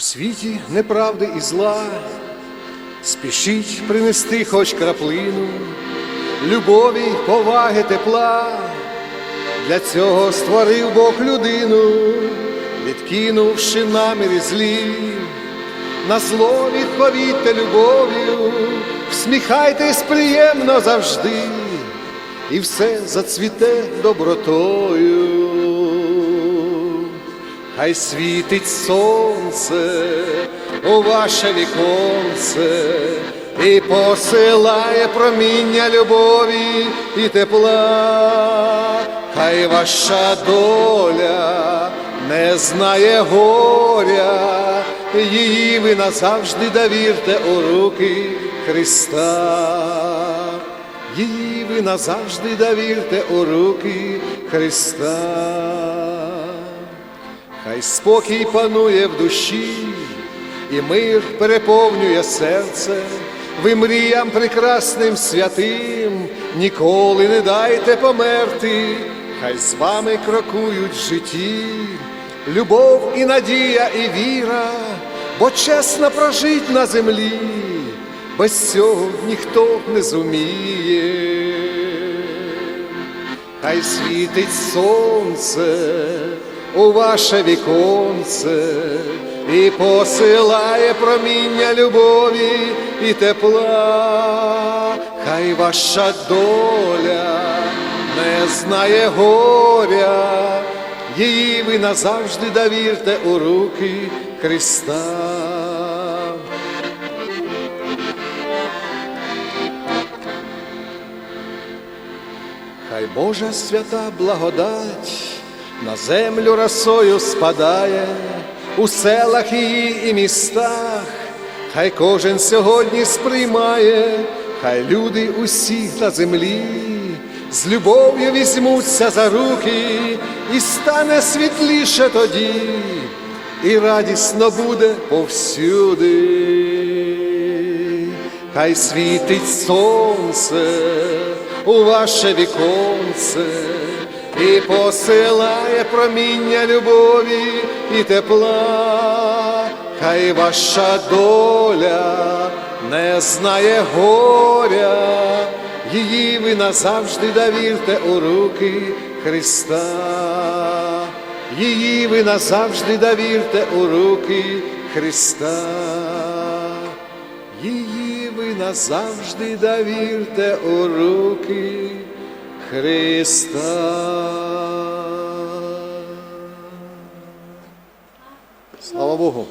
світі неправди і зла, спішіть принести хоч краплину, любові, поваги, тепла. Для цього створив Бог людину, відкинувши наміри злі, на зло відповідьте любов'ю, всміхайтесь приємно завжди, і все зацвіте добротою. Хай світить сонце у ваше віконце і посилає проміння любові і тепла, хай ваша доля не знає горя, її ви назавжди довірте у руки Христа. Її ви назавжди довірте у руки Христа. Хай спокій панує в душі, і мир переповнює серце, ви мріям прекрасним святим, ніколи не дайте померти, хай з вами крокують в житті, любов і надія, і віра, бо чесно прожить на землі, без цього ніхто не зуміє. Хай світить сонце у ваше віконце і посилає проміння любові і тепла, хай ваша доля не знає горя, її ви назавжди довірте у руки Христа. Хай Божа свята благодать на землю росою спадає, у селах її і містах, хай кожен сьогодні сприймає, хай люди усі на землі з любов'ю візьмуться за руки, і стане світліше тоді, і радісно буде повсюди. Хай світить сонце у ваше віконце і посилає проміння любові і тепла, хай ваша доля не знає горя, її ви назавжди довірте у руки Христа. Її ви назавжди довірте у руки Христа. Її ви назавжди довірте у руки Христа. Слава Богу!